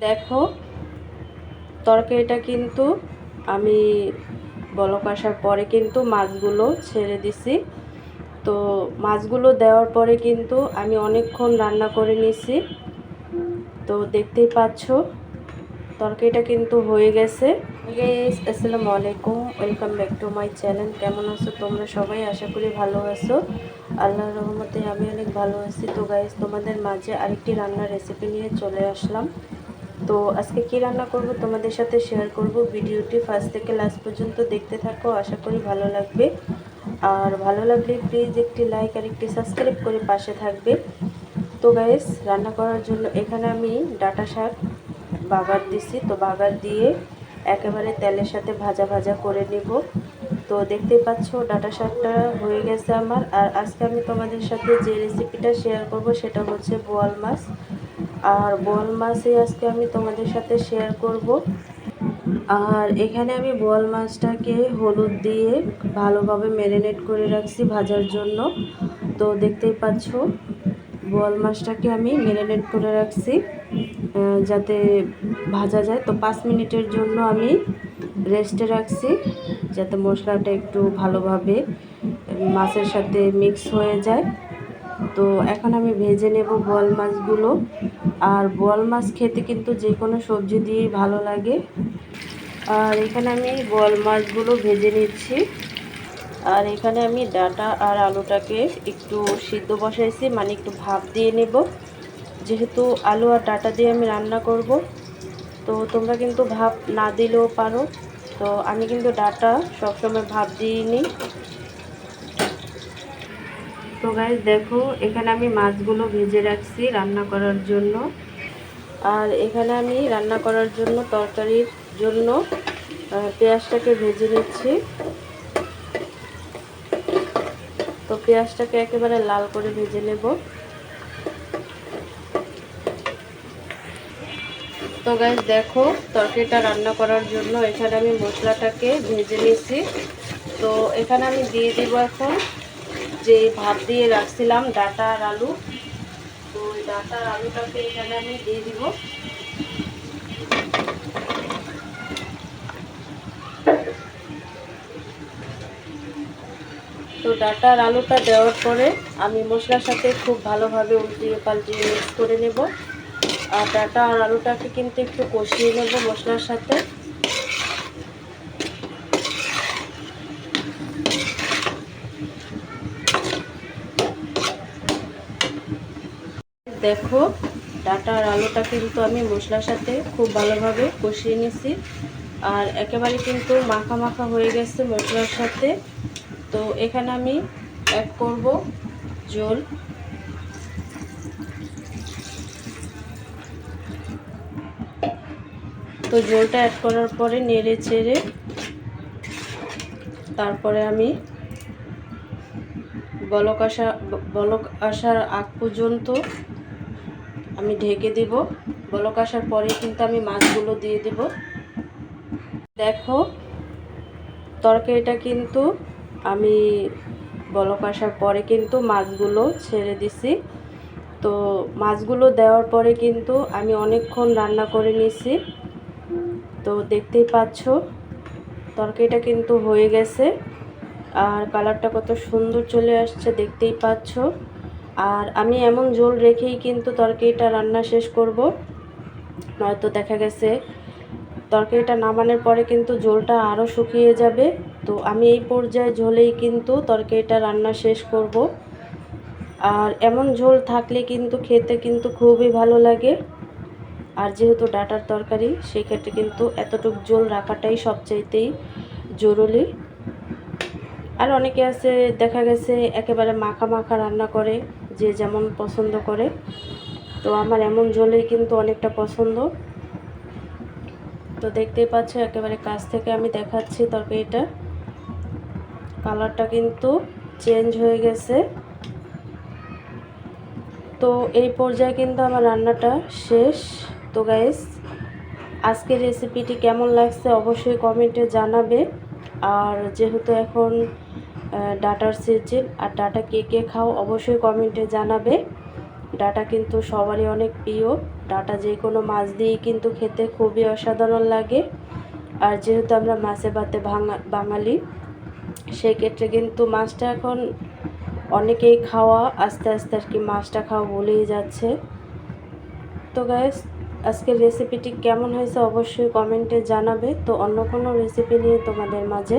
দেখো, তরকারিটা কিন্তু আমি বলক আসার পরে কিন্তু মাছগুলো ছেড়ে দিছি। তো মাছগুলো দেওয়ার পরে কিন্তু আমি অনেকক্ষণ রান্না করে নিছি। তো দেখতেই পাচ্ছ, তরকারিটা কিন্তু হয়ে গেছে। আসসালামু আলাইকুম, welcome back to my channel. কেমন আছো তোমরা সবাই? আশা করি ভালো আছো। আল্লাহর রহমতে আমি অনেক ভালো আছি। তো গাইস তোমাদের মাঝে আরেকটি রান্নার রেসিপি নিয়ে চলে আসলাম। তো আজকে কি রান্না করব তোমাদের সাথে শেয়ার করব। ভিডিওটি ফার্স্ট থেকে লাস্ট পর্যন্ত দেখতে থাকো, আশা করি ভালো লাগবে। আর ভালো লাগলে প্লিজ একটি লাইক আর একটি সাবস্ক্রাইব করে পাশে থাকবে। তো গাইস রান্না করার জন্য এখানে আমি ডাটা শাক, বাগার দিছি। তো বাগার দিয়ে একেবারে তেলের সাথে ভাজা ভাজা করে নেব। তো দেখতেই পাচ্ছ, ডাটা শাকটা হয়ে গেছে আমার। আর আজকে আমি তোমাদের সাথে যে রেসিপিটা শেয়ার করব সেটা হচ্ছে বোয়াল মাছ। আর বোয়াল মাছই আজকে আমি তোমাদের সাথে শেয়ার করব। আর এখানে আমি বোয়াল মাছটাকে হলুদ দিয়ে ভালোভাবে ম্যারিনেট করে রাখছি ভাজার জন্য। তো দেখতেই পাচ্ছ বোয়াল মাছটাকে আমি ম্যারিনেট করে রাখছি যাতে ভাজা যায়। তো পাঁচ মিনিটের জন্য আমি রেস্টে রাখছি, যাতে মশলাটা একটু ভালোভাবে মাছের সাথে মিক্স হয়ে যায়। তো এখন আমি ভেজে নেব বোয়াল মাছগুলো। আর বোয়াল মাছ খেতে কিন্তু যে কোনো সবজি দিয়েই ভালো লাগে। আর এখানে আমি বোয়াল মাছগুলো ভেজে নিচ্ছি। আর এখানে আমি ডাটা আর আলুটাকে একটু সিদ্ধ বসাইছি মানে একটু ভাপ দিয়ে নেব। যেহেতু আলু আর ডাটা দিয়ে আমি রান্না করব, তো তোমরা কিন্তু ভাপ না দিলেও পারো। তো আমি কিন্তু ডাটা সবসময় ভাপ দিই নিই তো গাইজ দেখো, এখানে আমি মাছগুলো ভেজে রাখছি রান্না করার জন্য। আর এখানে আমি রান্না করার জন্য তরকারির জন্য পেঁয়াজটাকে ভেজে নিচ্ছি। তো পেঁয়াজটাকে একেবারে লাল করে ভেজে নেব। তো গাইজ দেখো, তরকারিটা রান্না করার জন্য এখানে আমি মশলাটাকে ভেজে নিয়েছি তো এখানে আমি দিয়ে দিব এখন যে ভাত দিয়ে রাখছিলাম, ডাটা আর আলু। তো ওই ডাটা আর আলুটাকে এখানে আমি দিয়ে দিব। তো ডাটা আর আলুটা দেওয়ার পরে আমি মশলার সাথে খুব ভালোভাবে উল্টিয়ে পাল্টিয়ে মিক্স করে নেব। আর ডাটা আর আলুটাকে কিন্তু একটু কষিয়ে নেব মশলার সাথে। দেখো ডাটা আর আলুটা কিন্তু আমি মশলার সাথে খুব ভালোভাবে কষিয়ে নিছি আর একেবারে কিন্তু মাখা মাখা হয়ে গেছে মশলার সাথে। তো এখানে আমি অ্যাড করব জল। তো জলটা অ্যাড করার পরে নেড়ে চেড়ে তারপরে আমি বলক আসা, বলক আসার আগ পর্যন্ত আমি ঢেকে দেব। বলক আসার পরে কিন্তু আমি মাছগুলো দিয়ে দেব। দেখো, তরকারিটা কিন্তু আমি বলক আসার পরে কিন্তু মাছগুলো ছেড়ে দিছি। তো মাছগুলো দেওয়ার পরে কিন্তু আমি অনেকক্ষণ রান্না করে নিছি। তো দেখতেই পাচ্ছ, তরকারিটা কিন্তু হয়ে গেছে। আর কালারটা কত সুন্দর চলে আসছে, দেখতেই পাচ্ছ। আর আমি এমন ঝোল রেখেই কিন্তু তরকারিটা রান্না শেষ করব। নয়তো দেখা গেছে তরকারিটা নামানোর পরে কিন্তু ঝোলটা আরও শুকিয়ে যাবে। তো আমি এই পর্যায়ে ঝোলেই কিন্তু তরকারিটা রান্না শেষ করব। আর এমন ঝোল থাকলে কিন্তু খেতে কিন্তু খুবই ভালো লাগে। আর যেহেতু ডাটার তরকারি, সেক্ষেত্রে কিন্তু এতটুকু ঝোল রাখাটাই সবচাইতেই জরুরি। আর অনেকে আছে, দেখা গেছে, একেবারে মাখা মাখা রান্না করে। যে যেমন পছন্দ করে। তো আমার এমন ঝোলেই কিন্তু অনেকটা পছন্দ। তো দেখতেই পাচ্ছ, একেবারে কাছ থেকে আমি দেখাচ্ছি তরকারিটা। কালারটা কিন্তু চেঞ্জ হয়ে গেছে। তো এই পর্যায়ে কিন্তু আমার রান্নাটা শেষ। তো গাইস আজকের রেসিপিটি কেমন লাগছে অবশ্যই কমেন্টে জানাবে। আর যেহেতু এখন ডাটার সিজন আর ডাটা কে কে খাও অবশ্যই কমেন্টে জানাবে। ডাটা কিন্তু সবারই অনেক প্রিয়। ডাটা যে কোনো মাছ দিয়েই কিন্তু খেতে খুবই অসাধারণ লাগে। আর যেহেতু আমরা মাছে ভাতে ভাঙা বাঙালি, সেক্ষেত্রে কিন্তু মাছটা এখন অনেকেই খাওয়া আস্তে আস্তে আর কি মাছটা খাওয়া বলেই যাচ্ছে। তো গ্যাস আজকের রেসিপিটি কেমন হয়েছে অবশ্যই কমেন্টে জানাবে। তো অন্য কোনো রেসিপি নিয়ে তোমাদের মাঝে